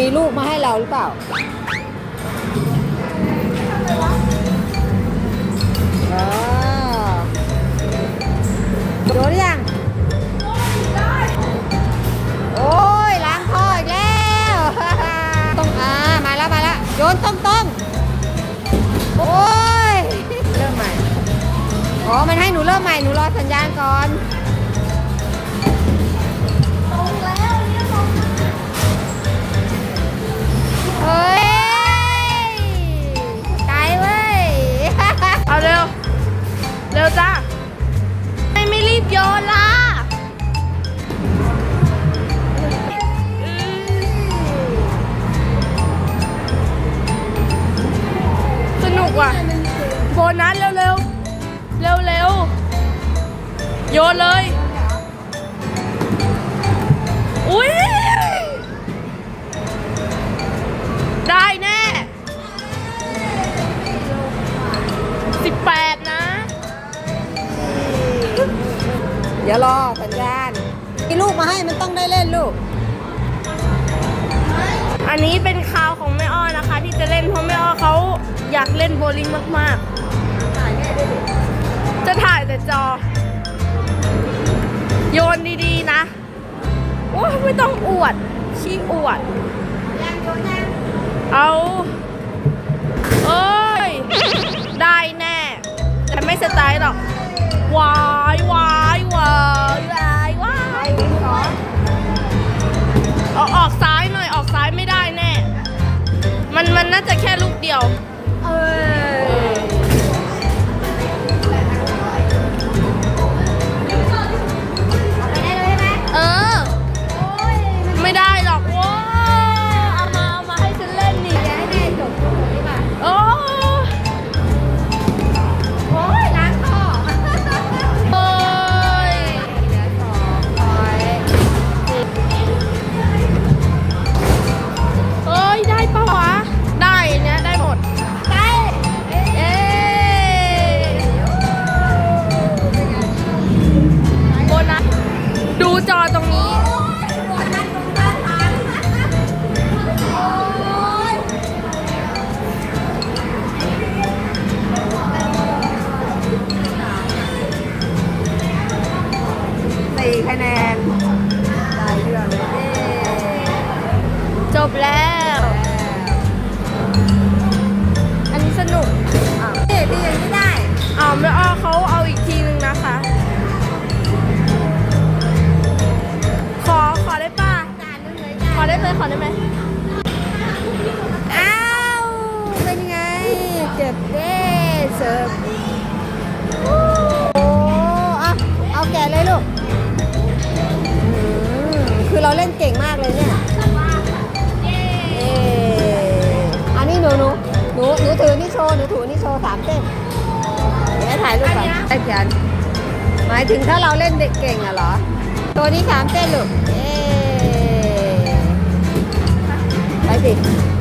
มีลูกมาให้เราหรือเปล่าโดนยัง โอ้ยล้างท่ออีกแล้ว ต้องอ่ามาแล้วมาแล้วโยนต้มต้มโอ้ย เริ่มใหม่ อ๋อ มันให้หนูเริ่มใหม่ หนูรอสัญญาณก่อน โบนัสเร็วเร็วเร็วเร็วโยนเลย อุ้ยได้แน่สิบแปดนะ เดี๋ยวรอสัญญาณมีลูกมาให้มันต้องได้เล่นลูก อันนี้เป็นคาวของแม่อ้อนะคะ ที่จะเล่นเพราะแม่อ้อเขาอยากเล่นโบว์ลิ่งมากๆจะถ่ายแต่จ อ โยนดีๆนะ โอ้ยไม่ต้องอวดชี้อวด เอาเอ้ย ได้แน่ แต่ไม่สไตล์หรอกวายวายวายวายวายเอาออกซ้ายหน่อยออกซ้ายไม่ได้แน่ มันมันน่าจะแค่ลูกเดียว จอตรงนี้ สี่คะแนนได้เรื่องเลยเย้ จบแล้ว ได้ไหมขอได้ไหมอ้าว เป็นไง เจ็บเด้เสิร์ฟโอ้เอาเอาแกะเลยลูกอืมคือเราเล่นเก่งมากเลยเนี่ยเย้อันนี้หนูหนูหนูหนูถือนี่โชว์หนูถือนี่โชว์สามเส้นเดี๋ยวให้ถ่ายรูปก่อนไอ้เพียนหมายถึงถ้าเราเล่นเด็กเก่งอะเหรอ ตัวนี้สามเส้นลูกเย้ ไปสิ